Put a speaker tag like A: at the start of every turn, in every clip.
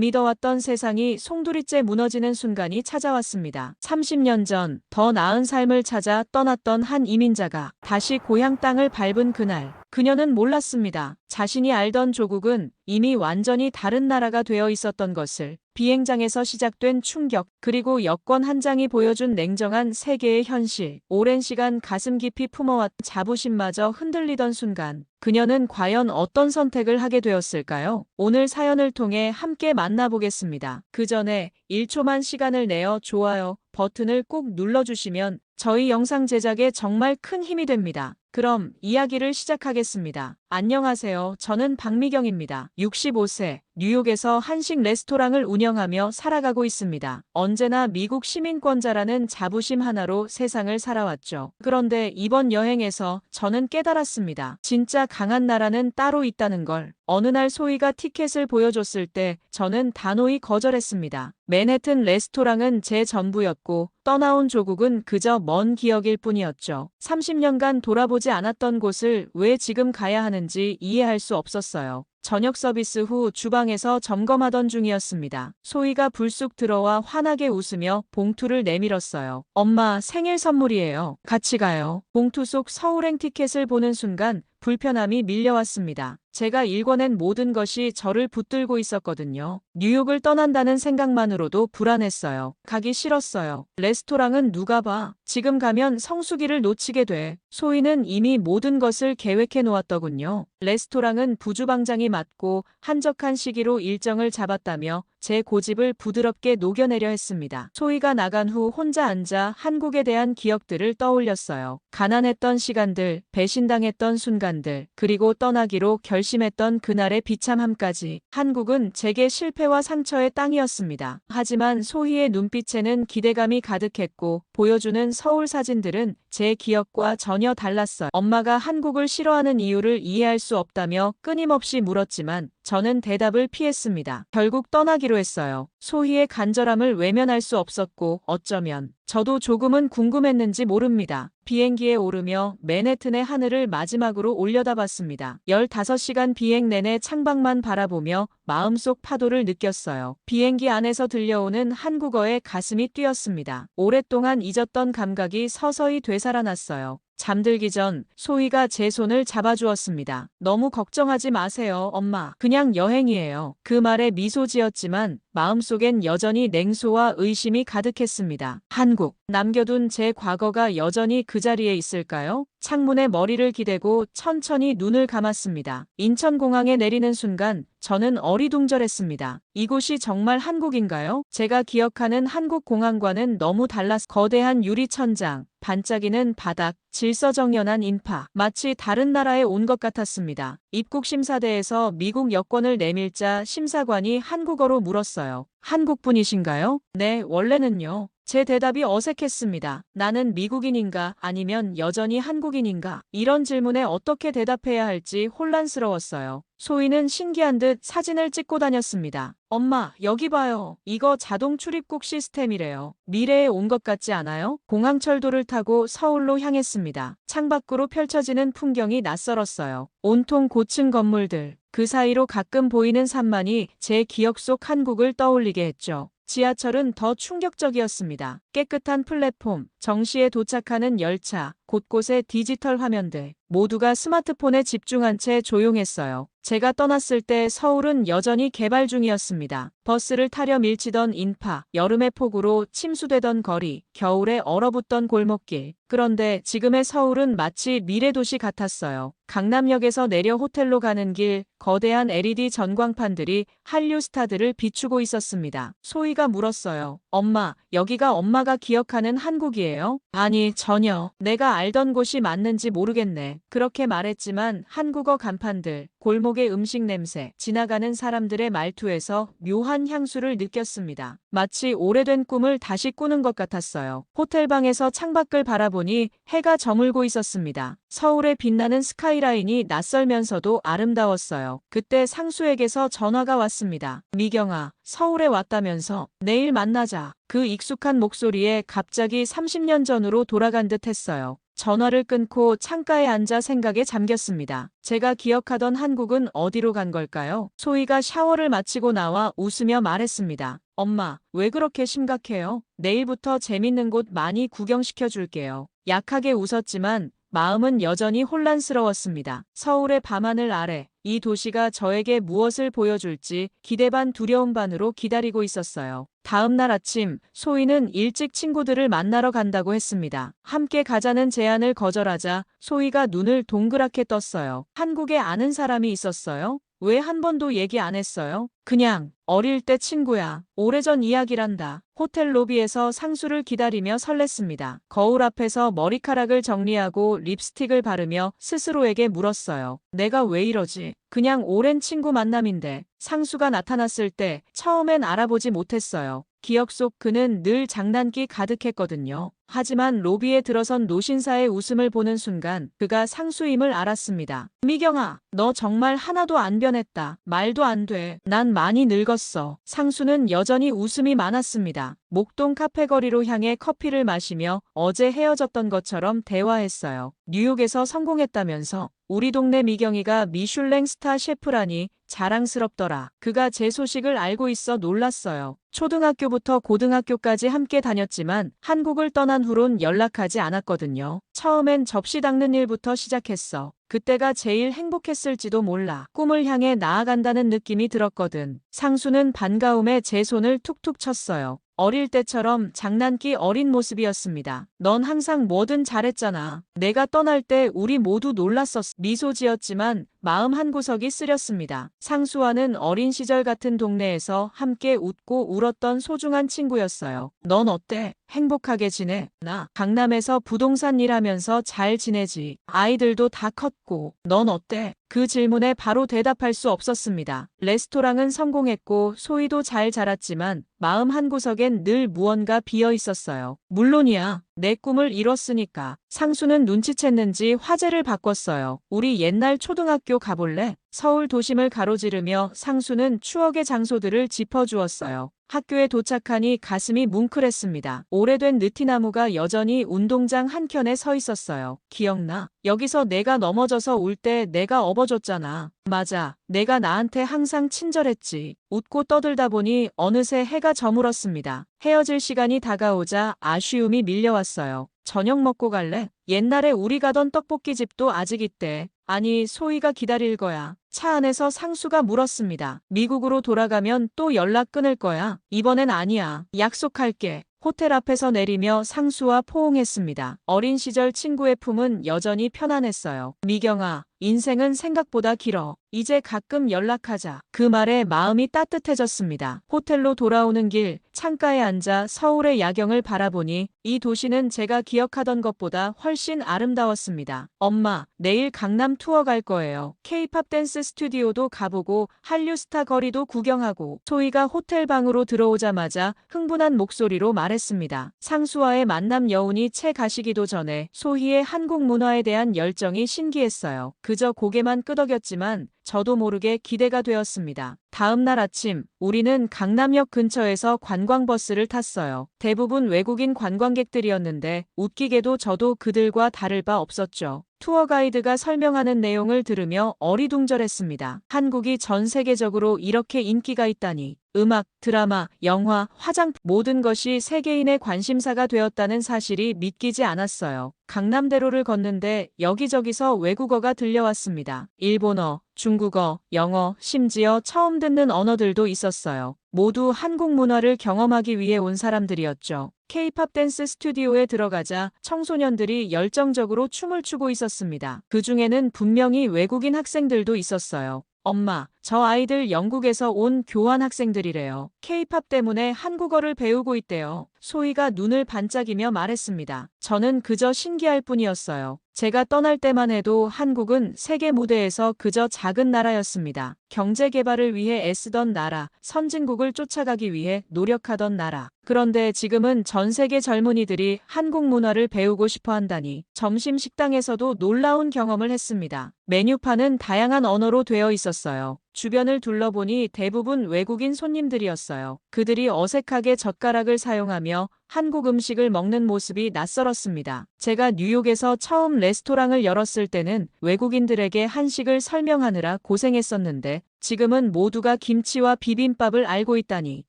A: 믿어왔던 세상이 송두리째 무너지는 순간이 찾아왔습니다. 30년 전 더 나은 삶을 찾아 떠났던 한 이민자가 다시 고향 땅을 밟은 그날 그녀는 몰랐습니다. 자신이 알던 조국은 이미 완전히 다른 나라가 되어 있었던 것을 비행장에서 시작된 충격, 그리고 여권 한 장이 보여준 냉정한 세계의 현실, 오랜 시간 가슴 깊이 품어왔던 자부심마저 흔들리던 순간, 그녀는 과연 어떤 선택을 하게 되었을까요? 오늘 사연을 통해 함께 만나보겠습니다. 그 전에 1초만 시간을 내어 좋아요 버튼을 꼭 눌러주시면 저희 영상 제작에 정말 큰 힘이 됩니다. 그럼 이야기를 시작하겠습니다. 안녕하세요. 저는 박미경입니다. 65세, 뉴욕에서 한식 레스토랑을 운영하며 살아가고 있습니다. 언제나 미국 시민권자라는 자부심 하나로 세상을 살아왔죠. 그런데 이번 여행에서 저는 깨달았습니다. 진짜 강한 나라는 따로 있다는 걸. 어느 날 소희가 티켓을 보여줬을 때 저는 단호히 거절했습니다. 맨해튼 레스토랑은 제 전부였고 떠나온 조국은 그저 먼 기억일 뿐이었죠. 30년간 돌아보지 않았던 곳을 왜 지금 가야 하는 지 이해할 수 없었어요. 저녁 서비스 후 주방에서 점검하던 중이었습니다. 소희가 불쑥 들어와 환하게 웃으며 봉투를 내밀었어요. 엄마 생일 선물이에요. 같이 가요. 봉투 속 서울행 티켓을 보는 순간 불편함이 밀려왔습니다. 제가 읽어낸 모든 것이 저를 붙들고 있었거든요. 뉴욕을 떠난다는 생각만으로도 불안했어요. 가기 싫었어요. 레스토랑은 누가 봐. 지금 가면 성수기를 놓치게 돼. 소희는 이미 모든 것을 계획해 놓았더군요. 레스토랑은 부주방장이 맡고 한적한 시기로 일정을 잡았다며 제 고집을 부드럽게 녹여내려 했습니다. 소희가 나간 후 혼자 앉아 한국에 대한 기억들을 떠올렸어요. 가난했던 시간들, 배신당했던 순간들, 그리고 떠나기로 결심했던 그날의 비참함까지 한국은 제게 실패와 상처의 땅이었습니다. 하지만 소희의 눈빛에는 기대감이 가득했고 보여주는 서울 사진들은 제 기억과 전혀 달랐어요. 엄마가 한국을 싫어하는 이유를 이해할 수 없다며 끊임없이 물었지만 저는 대답을 피했습니다. 결국 떠나기로 했어요. 소희의 간절함을 외면할 수 없었고 어쩌면 저도 조금은 궁금했는지 모릅니다. 비행기에 오르며 맨해튼의 하늘을 마지막으로 올려다봤습니다. 15시간 비행 내내 창밖만 바라보며 마음속 파도를 느꼈어요. 비행기 안에서 들려오는 한국어에 가슴이 뛰었습니다. 오랫동안 잊었던 감각이 서서히 되살아났어요. 잠들기 전 소희가 제 손을 잡아주었습니다. 너무 걱정하지 마세요, 엄마. 그냥 여행이에요. 그 말에 미소 지었지만 마음속엔 여전히 냉소와 의심이 가득했습니다. 한국. 남겨둔 제 과거가 여전히 그 자리에 있을까요? 창문에 머리를 기대고 천천히 눈을 감았습니다. 인천공항에 내리는 순간 저는 어리둥절했습니다. 이곳이 정말 한국인가요? 제가 기억하는 한국 공항과는 너무 달랐 거대한 유리 천장, 반짝이는 바닥, 질서정연한 인파, 마치 다른 나라에 온 것 같았습니다. 입국 심사대에서 미국 여권을 내밀자 심사관이 한국어로 물었어요. 한국분이신가요? 네, 원래는요. 제 대답이 어색했습니다. 나는 미국인인가 아니면 여전히 한국인인가? 이런 질문에 어떻게 대답해야 할지 혼란스러웠어요. 소희는 신기한 듯 사진을 찍고 다녔습니다. 엄마, 여기 봐요. 이거 자동 출입국 시스템이래요. 미래에 온 것 같지 않아요? 공항철도를 타고 서울로 향했습니다. 창밖으로 펼쳐지는 풍경이 낯설었어요. 온통 고층 건물들, 그 사이로 가끔 보이는 산만이 제 기억 속 한국을 떠올리게 했죠. 지하철은 더 충격적이었습니다. 깨끗한 플랫폼, 정시에 도착하는 열차, 곳곳에 디지털 화면들, 모두가 스마트폰에 집중한 채 조용했어요. 제가 떠났을 때 서울은 여전히 개발 중이었습니다. 버스를 타려 밀치던 인파, 여름의 폭우로 침수되던 거리, 겨울에 얼어붙던 골목길. 그런데 지금의 서울은 마치 미래도시 같았어요. 강남역에서 내려 호텔로 가는 길, 거대한 LED 전광판들이 한류 스타들을 비추고 있었습니다. 소희가 물었어요. 엄마, 여기가 엄마가 기억하는 한국이에요? 아니, 전혀. 내가 알던 곳이 맞는지 모르겠네. 그렇게 말했지만 한국어 간판들, 골목 의 음식 냄새, 지나가는 사람들의 말투에서 묘한 향수를 느꼈습니다. 마치 오래된 꿈을 다시 꾸는 것 같았어요. 호텔방에서 창밖을 바라보니 해가 저물고 있었습니다. 서울의 빛나는 스카이라인이 낯설면서도 아름다웠어요. 그때 상수에게서 전화가 왔습니다. 미경아, 서울에 왔다면서 내일 만나자. 그 익숙한 목소리에 갑자기 30년 전으로 돌아간 듯 했어요. 전화를 끊고 창가에 앉아 생각에 잠겼습니다. 제가 기억하던 한국은 어디로 간 걸까요? 소희가 샤워를 마치고 나와 웃으며 말했습니다. 엄마, 왜 그렇게 심각해요? 내일부터 재밌는 곳 많이 구경시켜 줄게요. 약하게 웃었지만 마음은 여전히 혼란스러웠습니다. 서울의 밤하늘 아래 이 도시가 저에게 무엇을 보여줄지 기대 반 두려움 반으로 기다리고 있었어요. 다음 날 아침 소희는 일찍 친구들을 만나러 간다고 했습니다. 함께 가자는 제안을 거절하자 소희가 눈을 동그랗게 떴어요. 한국에 아는 사람이 있었어요? 왜 한 번도 얘기 안 했어요? 그냥 어릴 때 친구야. 오래전 이야기란다. 호텔 로비에서 상수를 기다리며 설렜습니다. 거울 앞에서 머리카락을 정리하고 립스틱을 바르며 스스로에게 물었어요. 내가 왜 이러지? 그냥 오랜 친구 만남인데 상수가 나타났을 때 처음엔 알아보지 못했어요. 기억 속 그는 늘 장난기 가득했거든요. 하지만 로비에 들어선 노신사의 웃음을 보는 순간 그가 상수임을 알았습니다. 미경아, 너 정말 하나도 안 변했다. 말도 안 돼. 난 많이 늙었어. 상수는 여전히 웃음이 많았습니다. 목동 카페 거리로 향해 커피를 마시며 어제 헤어졌던 것처럼 대화했어요. 뉴욕에서 성공했다면서 우리 동네 미경이가 미슐랭 스타 셰프라니 자랑스럽더라. 그가 제 소식을 알고 있어 놀랐어요. 초등학교부터 고등학교까지 함께 다녔지만 한국을 떠난 후론 연락하지 않았거든요. 처음엔 접시 닦는 일부터 시작했어. 그때가 제일 행복했을지도 몰라. 꿈을 향해 나아간다는 느낌이 들었거든. 상수는 반가움에 제 손을 툭툭 쳤어요. 어릴 때처럼 장난기 어린 모습이었습니다. 넌 항상 뭐든 잘했잖아. 내가 떠날 때 우리 모두 놀랐었어. 미소 지었지만 마음 한 구석이 쓰렸습니다. 상수와는 어린 시절 같은 동네에서 함께 웃고 울었던 소중한 친구였어요. 넌 어때? 행복하게 지내? 나 강남에서 부동산 일하면서 잘 지내지. 아이들도 다 컸고. 넌 어때? 그 질문에 바로 대답할 수 없었습니다. 레스토랑은 성공했고 소희도 잘 자랐지만 마음 한구석엔 늘 무언가 비어 있었어요. 물론이야. 내 꿈을 이뤘으니까. 상수는 눈치챘는지 화제를 바꿨어요. 우리 옛날 초등학교 가볼래? 서울 도심을 가로지르며 상수는 추억의 장소들을 짚어주었어요. 학교에 도착하니 가슴이 뭉클했습니다. 오래된 느티나무가 여전히 운동장 한켠에 서 있었어요. 기억나? 여기서 내가 넘어져서 울 때 내가 업어줬잖아. 맞아. 내가 나한테 항상 친절했지. 웃고 떠들다 보니 어느새 해가 저물었습니다. 헤어질 시간이 다가오자 아쉬움이 밀려왔어요. 저녁 먹고 갈래? 옛날에 우리 가던 떡볶이집도 아직 있대. 아니, 소희가 기다릴 거야. 차 안에서 상수가 물었습니다. 미국으로 돌아가면 또 연락 끊을 거야. 이번엔 아니야. 약속할게. 호텔 앞에서 내리며 상수와 포옹했습니다. 어린 시절 친구의 품은 여전히 편안했어요. 미경아, 인생은 생각보다 길어. 이제 가끔 연락하자. 그 말에 마음이 따뜻해졌습니다. 호텔로 돌아오는 길, 창가에 앉아 서울의 야경을 바라보니 이 도시는 제가 기억하던 것보다 훨씬 아름다웠습니다. 엄마, 내일 강남 투어 갈 거예요. K-팝 댄스 스튜디오도 가보고 한류 스타 거리도 구경하고 소희가 호텔 방으로 들어오자마자 흥분한 목소리로 말했습니다. 상수와의 만남 여운이 채 가시기도 전에 소희의 한국 문화에 대한 열정이 신기했어요. 그저 고개만 끄덕였지만 저도 모르게 기대가 되었습니다. 다음 날 아침 우리는 강남역 근처에서 관광버스를 탔어요. 대부분 외국인 관광객들이었는데 웃기게도 저도 그들과 다를 바 없었죠. 투어 가이드가 설명하는 내용을 들으며 어리둥절했습니다. 한국이 전 세계적으로 이렇게 인기가 있다니. 음악, 드라마, 영화, 화장품 모든 것이 세계인의 관심사가 되었다는 사실이 믿기지 않았어요. 강남대로를 걷는데 여기저기서 외국어가 들려왔습니다. 일본어, 중국어, 영어, 심지어 처음 듣는 언어들도 있었어요. 모두 한국 문화를 경험하기 위해 온 사람들이었죠. K-팝 댄스 스튜디오에 들어가자 청소년들이 열정적으로 춤을 추고 있었습니다. 그 중에는 분명히 외국인 학생들도 있었어요. 엄마, 저 아이들 영국에서 온 교환 학생들이래요. K-팝 때문에 한국어를 배우고 있대요. 소희가 눈을 반짝이며 말했습니다. 저는 그저 신기할 뿐이었어요. 제가 떠날 때만 해도 한국은 세계 무대에서 그저 작은 나라였습니다. 경제 개발을 위해 애쓰던 나라, 선진국을 쫓아가기 위해 노력하던 나라. 그런데 지금은 전 세계 젊은이들이 한국 문화를 배우고 싶어 한다니 점심 식당에서도 놀라운 경험을 했습니다. 메뉴판은 다양한 언어로 되어 있었어요. 주변을 둘러보니 대부분 외국인 손님들이었어요. 그들이 어색하게 젓가락을 사용하며 한국 음식을 먹는 모습이 낯설었습니다. 제가 뉴욕에서 처음 레스토랑을 열었을 때는 외국인들에게 한식을 설명하느라 고생했었는데 지금은 모두가 김치와 비빔밥을 알고 있다니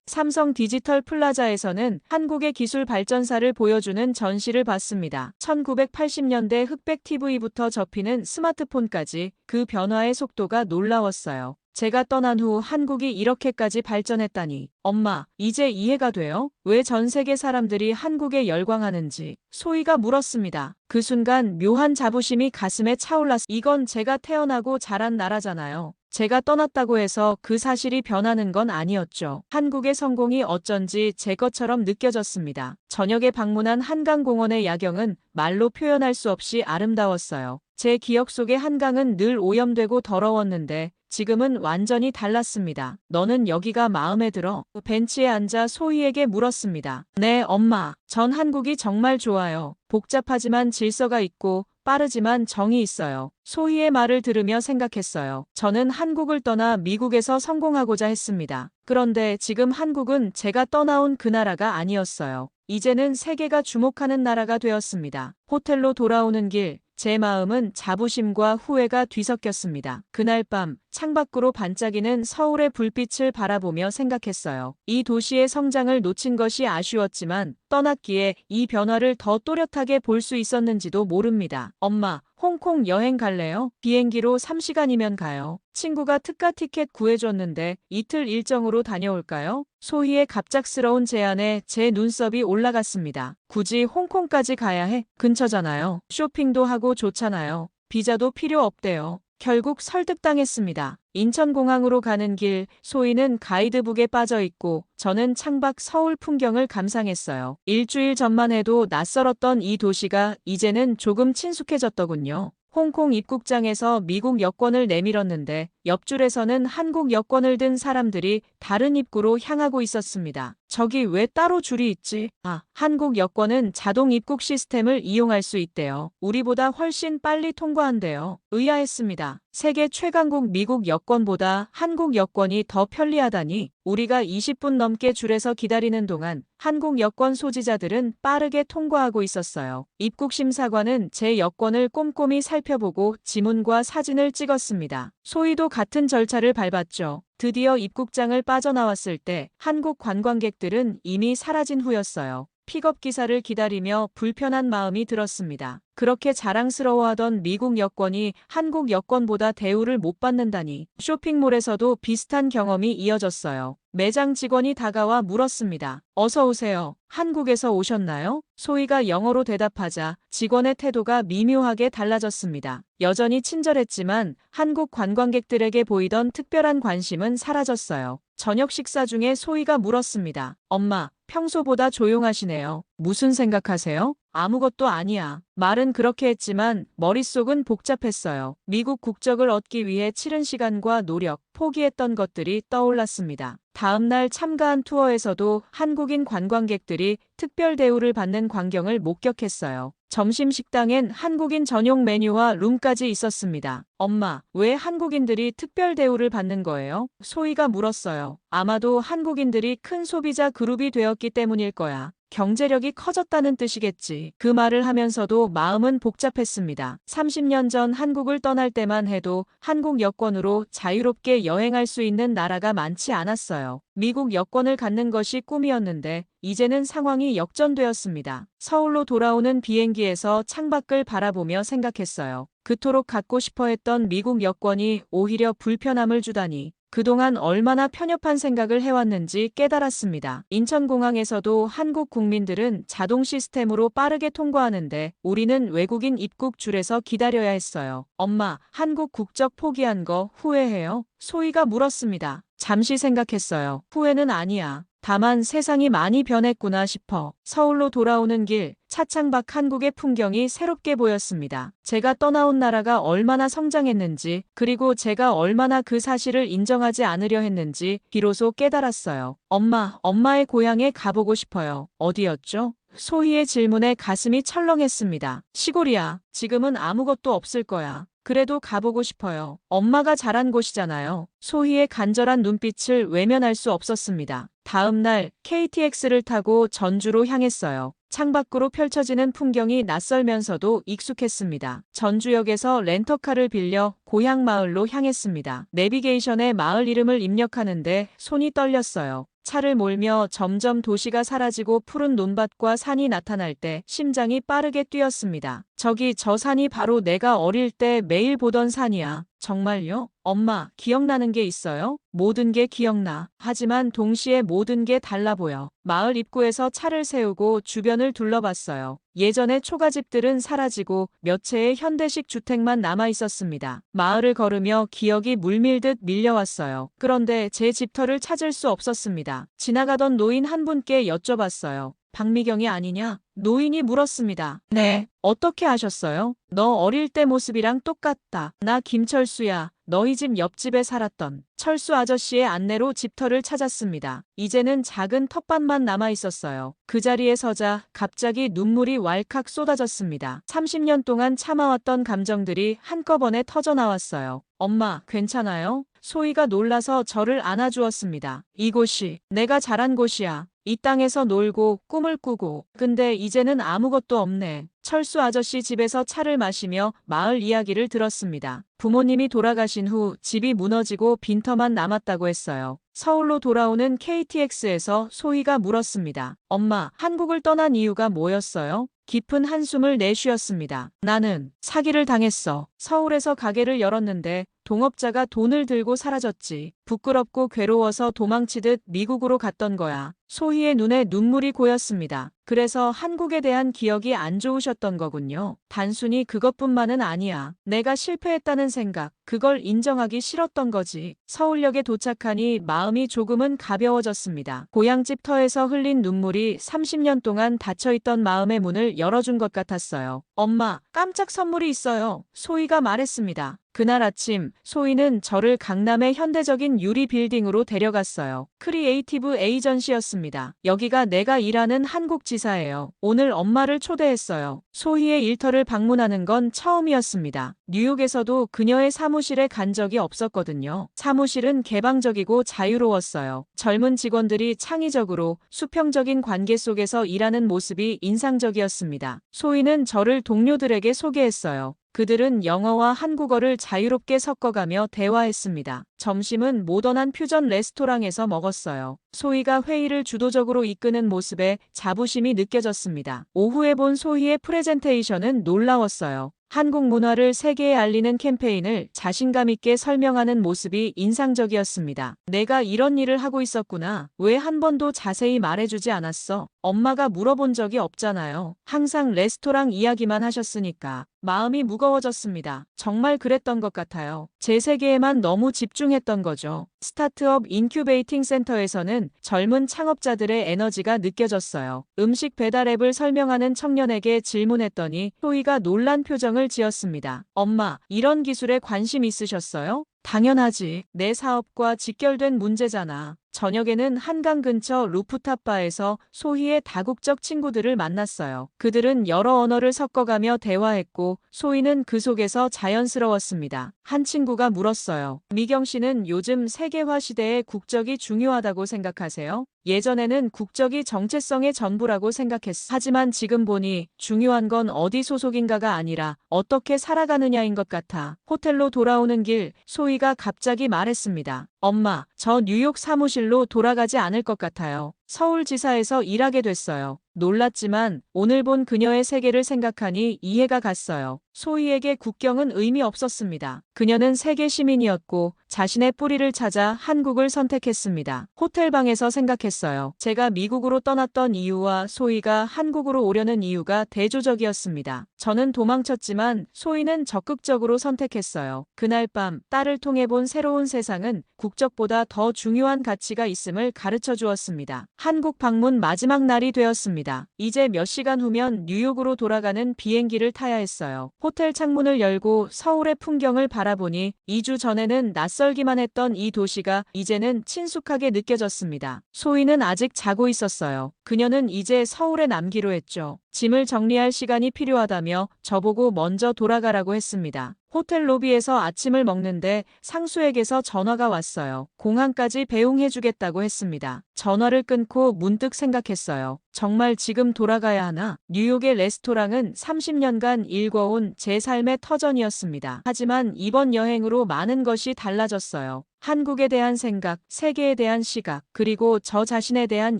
A: 삼성 디지털 플라자에서는 한국의 기술 발전사를 보여주는 전시를 봤습니다. 1980년대 흑백 TV부터 접히는 스마트폰까지 그 변화의 속도가 놀라웠어요. 제가 떠난 후 한국이 이렇게까지 발전했다니. 엄마, 이제 이해가 돼요? 왜 전 세계 사람들이 한국에 열광하는지. 소희가 물었습니다. 그 순간 묘한 자부심이 가슴에 차올랐. 이건 제가 태어나고 자란 나라잖아요. 제가 떠났다고 해서 그 사실이 변하는 건 아니었죠. 한국의 성공이 어쩐지 제 것처럼 느껴졌습니다. 저녁에 방문한 한강공원의 야경은 말로 표현할 수 없이 아름다웠어요. 제 기억 속의 한강은 늘 오염되고 더러웠는데 지금은 완전히 달랐습니다. 너는 여기가 마음에 들어? 벤치에 앉아 소희에게 물었습니다. 네, 엄마. 전 한국이 정말 좋아요. 복잡하지만 질서가 있고 빠르지만 정이 있어요. 소희의 말을 들으며 생각했어요. 저는 한국을 떠나 미국에서 성공하고자 했습니다. 그런데 지금 한국은 제가 떠나온 그 나라가 아니었어요. 이제는 세계가 주목하는 나라가 되었습니다. 호텔로 돌아오는 길, 제 마음은 자부심과 후회가 뒤섞였습니다. 그날 밤 창밖으로 반짝이는 서울의 불빛을 바라보며 생각했어요. 이 도시의 성장을 놓친 것이 아쉬웠지만 떠났기에 이 변화를 더 또렷하게 볼 수 있었는지도 모릅니다. 엄마, 홍콩 여행 갈래요? 비행기로 3시간이면 가요. 친구가 특가 티켓 구해줬는데 이틀 일정으로 다녀올까요? 소희의 갑작스러운 제안에 제 눈썹이 올라갔습니다. 굳이 홍콩까지 가야 해? 근처잖아요. 쇼핑도 하고 좋잖아요. 비자도 필요 없대요. 결국 설득당했습니다. 인천공항으로 가는 길, 소희는 가이드북에 빠져 있고 저는 창밖 서울 풍경을 감상했어요. 일주일 전만 해도 낯설었던 이 도시가 이제는 조금 친숙해졌더군요. 홍콩 입국장에서 미국 여권을 내밀었는데 옆줄에서는 한국 여권을 든 사람들이 다른 입구로 향하고 있었습니다. 저기 왜 따로 줄이 있지? 아, 한국 여권은 자동 입국 시스템을 이용할 수 있대요. 우리보다 훨씬 빨리 통과한대요. 의아했습니다. 세계 최강국 미국 여권보다 한국 여권이 더 편리하다니 우리가 20분 넘게 줄에서 기다리는 동안 한국 여권 소지자들은 빠르게 통과하고 있었어요. 입국 심사관은 제 여권을 꼼꼼히 살펴보고 지문과 사진을 찍었습니다. 소희도 같은 절차를 밟았죠. 드디어 입국장을 빠져나왔을 때 한국 관광객들은 이미 사라진 후였어요. 픽업 기사를 기다리며 불편한 마음이 들었습니다. 그렇게 자랑스러워하던 미국 여권이 한국 여권보다 대우를 못 받는다니 쇼핑몰에서도 비슷한 경험이 이어졌어요. 매장 직원이 다가와 물었습니다. 어서 오세요. 한국에서 오셨나요? 소희가 영어로 대답하자 직원의 태도가 미묘하게 달라졌습니다. 여전히 친절했지만 한국 관광객들에게 보이던 특별한 관심은 사라졌어요. 저녁 식사 중에 소희가 물었습니다. 엄마, 평소보다 조용하시네요. 무슨 생각하세요? 아무것도 아니야. 말은 그렇게 했지만 머릿속은 복잡했어요. 미국 국적을 얻기 위해 치른 시간과 노력, 포기했던 것들이 떠올랐습니다. 다음 날 참가한 투어에서도 한국인 관광객들이 특별 대우를 받는 광경을 목격했어요. 점심 식당엔 한국인 전용 메뉴와 룸까지 있었습니다. 엄마, 왜 한국인들이 특별 대우를 받는 거예요? 소희가 물었어요. 아마도 한국인들이 큰 소비자 그룹이 되었기 때문일 거야. 경제력이 커졌다는 뜻이겠지. 그 말을 하면서도 마음은 복잡했습니다. 30년 전 한국을 떠날 때만 해도 한국 여권으로 자유롭게 여행할 수 있는 나라가 많지 않았어요. 미국 여권을 갖는 것이 꿈이었는데 이제는 상황이 역전되었습니다. 서울로 돌아오는 비행기에서 창밖을 바라보며 생각했어요. 그토록 갖고 싶어 했던 미국 여권이 오히려 불편함을 주다니. 그동안 얼마나 편협한 생각을 해왔는지 깨달았습니다. 인천공항에서도 한국 국민들은 자동 시스템으로 빠르게 통과하는데 우리는 외국인 입국 줄에서 기다려야 했어요. 엄마, 한국 국적 포기한 거 후회해요? 소희가 물었습니다. 잠시 생각했어요. 후회는 아니야. 다만 세상이 많이 변했구나 싶어 서울로 돌아오는 길 차창밖 한국의 풍경이 새롭게 보였습니다. 제가 떠나온 나라가 얼마나 성장했는지 그리고 제가 얼마나 그 사실을 인정하지 않으려 했는지 비로소 깨달았어요. 엄마, 엄마의 고향에 가보고 싶어요. 어디였죠? 소희의 질문에 가슴이 철렁했습니다. 시골이야. 지금은 아무것도 없을 거야. 그래도 가보고 싶어요. 엄마가 자란 곳이잖아요. 소희의 간절한 눈빛을 외면할 수 없었습니다. 다음 날 KTX를 타고 전주로 향했어요. 창밖으로 펼쳐지는 풍경이 낯설면서도 익숙했습니다. 전주역에서 렌터카를 빌려 고향 마을로 향했습니다. 내비게이션에 마을 이름을 입력하는데 손이 떨렸어요. 차를 몰며 점점 도시가 사라지고 푸른 논밭과 산이 나타날 때 심장이 빠르게 뛰었습니다. 저기 저 산이 바로 내가 어릴 때 매일 보던 산이야. 정말요? 엄마, 기억나는 게 있어요? 모든 게 기억나. 하지만 동시에 모든 게 달라 보여. 마을 입구에서 차를 세우고 주변을 둘러봤어요. 예전의 초가집들은 사라지고 몇 채의 현대식 주택만 남아 있었습니다. 마을을 걸으며 기억이 물밀듯 밀려왔어요. 그런데 제 집터를 찾을 수 없었습니다. 지나가던 노인 한 분께 여쭤봤어요. 박미경이 아니냐? 노인이 물었습니다. 네. 어떻게 아셨어요? 너 어릴 때 모습이랑 똑같다. 나 김철수야. 너희 집 옆집에 살았던 철수 아저씨의 안내로 집터를 찾았습니다. 이제는 작은 텃밭만 남아 있었어요. 그 자리에 서자 갑자기 눈물이 왈칵 쏟아졌습니다. 30년 동안 참아왔던 감정들이 한꺼번에 터져 나왔어요. 엄마, 괜찮아요? 소희가 놀라서 저를 안아주었습니다. 이곳이 내가 자란 곳이야. 이 땅에서 놀고 꿈을 꾸고 근데 이제는 아무것도 없네. 철수 아저씨 집에서 차를 마시며 마을 이야기를 들었습니다. 부모님이 돌아가신 후 집이 무너지고 빈터만 남았다고 했어요. 서울로 돌아오는 KTX에서 소희가 물었습니다. 엄마, 한국을 떠난 이유가 뭐였어요? 깊은 한숨을 내쉬었습니다. 나는 사기를 당했어. 서울에서 가게를 열었는데 동업자가 돈을 들고 사라졌지. 부끄럽고 괴로워서 도망치듯 미국으로 갔던 거야. 소희의 눈에 눈물이 고였습니다. 그래서 한국에 대한 기억이 안 좋으셨던 거군요. 단순히 그것뿐만은 아니야. 내가 실패했다는 생각, 그걸 인정하기 싫었던 거지. 서울역에 도착하니 마음이 조금은 가벼워졌습니다. 고향집 터에서 흘린 눈물이 30년 동안 닫혀있던 마음의 문을 열어준 것 같았어요. 엄마, 깜짝 선물이 있어요. 소희가 말했습니다. 그날 아침 소희는 저를 강남의 현대적인 유리 빌딩으로 데려갔어요. 크리에이티브 에이전시였습니다. 여기가 내가 일하는 한국 지사예요. 오늘 엄마를 초대했어요. 소희의 일터를 방문하는 건 처음이었습니다. 뉴욕에서도 그녀의 사무실에 간 적이 없었거든요. 사무실은 개방적이고 자유로웠어요. 젊은 직원들이 창의적으로 수평적인 관계 속에서 일하는 모습이 인상적이었습니다. 소희는 저를 동료들에게 소개했어요. 그들은 영어와 한국어를 자유롭게 섞어가며 대화했습니다. 점심은 모던한 퓨전 레스토랑에서 먹었어요. 소희가 회의를 주도적으로 이끄는 모습에 자부심이 느껴졌습니다. 오후에 본 소희의 프레젠테이션은 놀라웠어요. 한국 문화를 세계에 알리는 캠페인을 자신감 있게 설명하는 모습이 인상적이었습니다. 내가 이런 일을 하고 있었구나. 왜 한 번도 자세히 말해주지 않았어? 엄마가 물어본 적이 없잖아요. 항상 레스토랑 이야기만 하셨으니까. 마음이 무거워졌습니다. 정말 그랬던 것 같아요. 제 세계에만 너무 집중했던 거죠. 스타트업 인큐베이팅 센터에서는 젊은 창업자들의 에너지가 느껴졌어요. 음식 배달 앱을 설명하는 청년에게 질문했더니 소희가 놀란 표정을 지었습니다. 엄마, 이런 기술에 관심 있으셨어요? 당연하지. 내 사업과 직결된 문제잖아. 저녁에는 한강 근처 루프탑바에서 소희의 다국적 친구들을 만났어요. 그들은 여러 언어를 섞어가며 대화했고 소희는 그 속에서 자연스러웠습니다. 한 친구가 물었어요. 미경 씨는 요즘 세계화 시대에 국적이 중요하다고 생각하세요? 예전에는 국적이 정체성의 전부라고 생각했어. 하지만 지금 보니 중요한 건 어디 소속인가가 아니라 어떻게 살아가느냐인 것 같아. 호텔로 돌아오는 길 소희가 갑자기 말했습니다. 엄마, 저 뉴욕 사무실로 돌아가지 않을 것 같아요. 서울지사에서 일하게 됐어요. 놀랐지만 오늘 본 그녀의 세계를 생각하니 이해가 갔어요. 소희에게 국경은 의미 없었습니다. 그녀는 세계 시민이었고 자신의 뿌리를 찾아 한국을 선택했습니다. 호텔방에서 생각했어요. 제가 미국으로 떠났던 이유와 소희가 한국으로 오려는 이유가 대조적이었습니다. 저는 도망쳤지만 소희는 적극적으로 선택했어요. 그날 밤 딸을 통해 본 새로운 세상은 국적보다 더 중요한 가치가 있음을 가르쳐 주었습니다. 한국 방문 마지막 날이 되었습니다. 이제 몇 시간 후면 뉴욕으로 돌아가는 비행기를 타야 했어요. 호텔 창문을 열고 서울의 풍경을 바라보니 2주 전에는 낯설기만 했던 이 도시가 이제는 친숙하게 느껴졌습니다. 소희는 아직 자고 있었어요. 그녀는 이제 서울에 남기로 했죠. 짐을 정리할 시간이 필요하다며 저보고 먼저 돌아가라고 했습니다. 호텔 로비에서 아침을 먹는데 상수에게서 전화가 왔어요. 공항까지 배웅해주겠다고 했습니다. 전화를 끊고 문득 생각했어요. 정말 지금 돌아가야 하나? 뉴욕의 레스토랑은 30년간 일궈온 제 삶의 터전이었습니다. 하지만 이번 여행으로 많은 것이 달라졌어요. 한국에 대한 생각, 세계에 대한 시각, 그리고 저 자신에 대한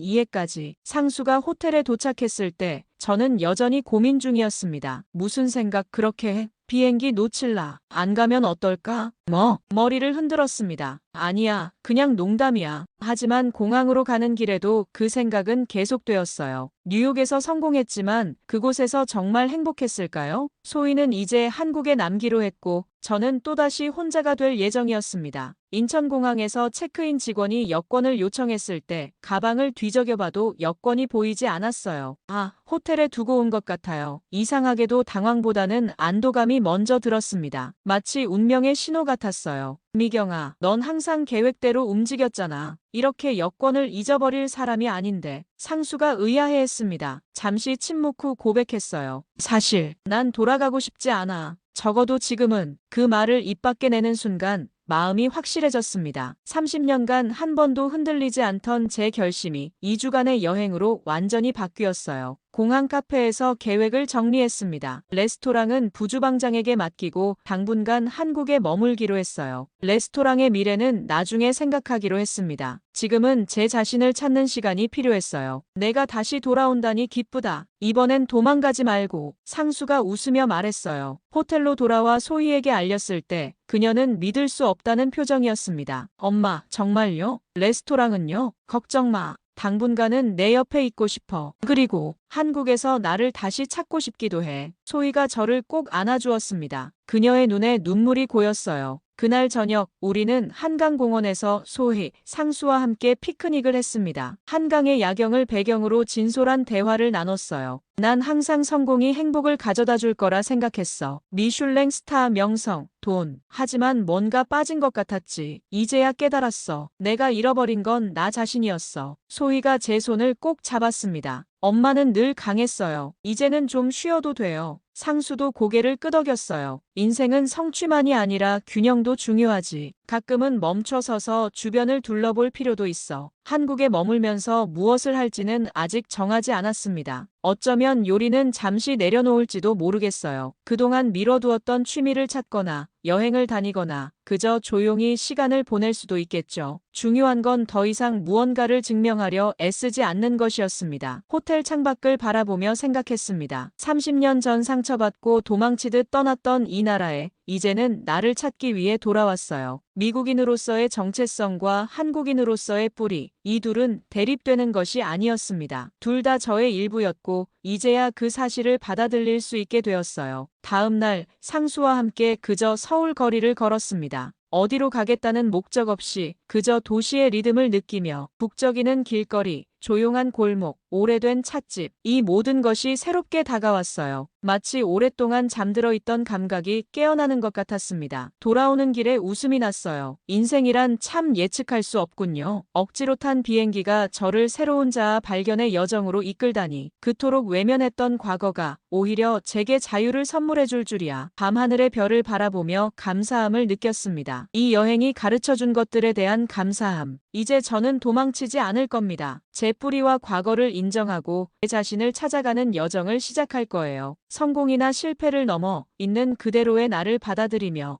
A: 이해까지. 상수가 호텔에 도착했을 때 저는 여전히 고민 중이었습니다. 무슨 생각 그렇게 해? 비행기 놓칠라. 안 가면 어떨까? 뭐? 머리를 흔들었습니다. 아니야. 그냥 농담이야. 하지만 공항으로 가는 길에도 그 생각은 계속되었어요. 뉴욕에서 성공했지만 그곳에서 정말 행복했을까요? 소희는 이제 한국에 남기로 했고 저는 또다시 혼자가 될 예정이었습니다. 인천공항에서 체크인 직원이 여권을 요청했을 때 가방을 뒤적여봐도 여권이 보이지 않았어요. 아, 호텔에 두고 온 것 같아요. 이상하게도 당황보다는 안도감이 먼저 들었습니다. 마치 운명의 신호 같았어요. 미경아, 넌 항상 계획대로 움직였잖아. 이렇게 여권을 잊어버릴 사람이 아닌데. 상수가 의아해했습니다. 잠시 침묵 후 고백했어요. 사실, 난 돌아가고 싶지 않아. 적어도 지금은 그 말을 입 밖에 내는 순간 마음이 확실해졌습니다. 30년간 한 번도 흔들리지 않던 제 결심이 2주간의 여행으로 완전히 바뀌었어요. 공항 카페에서 계획을 정리했습니다. 레스토랑은 부주방장에게 맡기고 당분간 한국에 머물기로 했어요. 레스토랑의 미래는 나중에 생각하기로 했습니다. 지금은 제 자신을 찾는 시간이 필요했어요. 내가 다시 돌아온다니 기쁘다. 이번엔 도망가지 말고 상수가 웃으며 말했어요. 호텔로 돌아와 소희에게 알렸을 때 그녀는 믿을 수 없다는 표정이었습니다. 엄마, 정말요? 레스토랑은요? 걱정 마. 당분간은 내 옆에 있고 싶어. 그리고 한국에서 나를 다시 찾고 싶기도 해. 소희가 저를 꼭 안아주었습니다. 그녀의 눈에 눈물이 고였어요. 그날 저녁 우리는 한강공원에서 소희, 상수와 함께 피크닉을 했습니다. 한강의 야경을 배경으로 진솔한 대화를 나눴어요. 난 항상 성공이 행복을 가져다 줄 거라 생각했어. 미슐랭 스타 명성, 돈. 하지만 뭔가 빠진 것 같았지. 이제야 깨달았어. 내가 잃어버린 건 나 자신이었어. 소희가 제 손을 꼭 잡았습니다. 엄마는 늘 강했어요. 이제는 좀 쉬어도 돼요. 상수도 고개를 끄덕였어요. 인생은 성취만이 아니라 균형도 중요하지. 가끔은 멈춰서서 주변을 둘러볼 필요도 있어. 한국에 머물면서 무엇을 할지는 아직 정하지 않았습니다. 어쩌면 요리는 잠시 내려놓을지도 모르겠어요. 그동안 미뤄두었던 취미를 찾거나 여행을 다니거나 그저 조용히 시간을 보낼 수도 있겠죠. 중요한 건 더 이상 무언가를 증명하려 애쓰지 않는 것이었습니다. 호텔 창밖을 바라보며 생각했습니다. 30년 전 상 처받고 도망치듯 떠났던 이 나라에 이제는 나를 찾기 위해 돌아왔어요. 미국인으로서의 정체성과 한국인으로서의 뿌리, 이 둘은 대립되는 것이 아니었습니다. 둘 다 저의 일부였고, 이제야 그 사실을 받아들일 수 있게 되었어요. 다음 날, 상수와 함께 그저 서울 거리를 걸었습니다. 어디로 가겠다는 목적 없이 그저 도시의 리듬을 느끼며 북적이는 길거리, 조용한 골목, 오래된 찻집, 이 모든 것이 새롭게 다가왔어요. 마치 오랫동안 잠들어 있던 감각이 깨어나는 것 같았습니다. 돌아오는 길에 웃음이 났어요. 인생이란 참 예측할 수 없군요. 억지로 탄 비행기가 저를 새로운 자아 발견의 여정으로 이끌다니. 그토록 외면했던 과거가 오히려 제게 자유를 선물해 줄 줄이야. 밤하늘의 별을 바라보며 감사함을 느꼈습니다. 이 여행이 가르쳐 준 것들에 대한 감사함. 이제 저는 도망치지 않을 겁니다. 제 뿌리와 과거를 인정하고 제 자신을 찾아가는 여정을 시작할 거예요. 성공이나 실패를 넘어 있는 그대로의 나를 받아들이며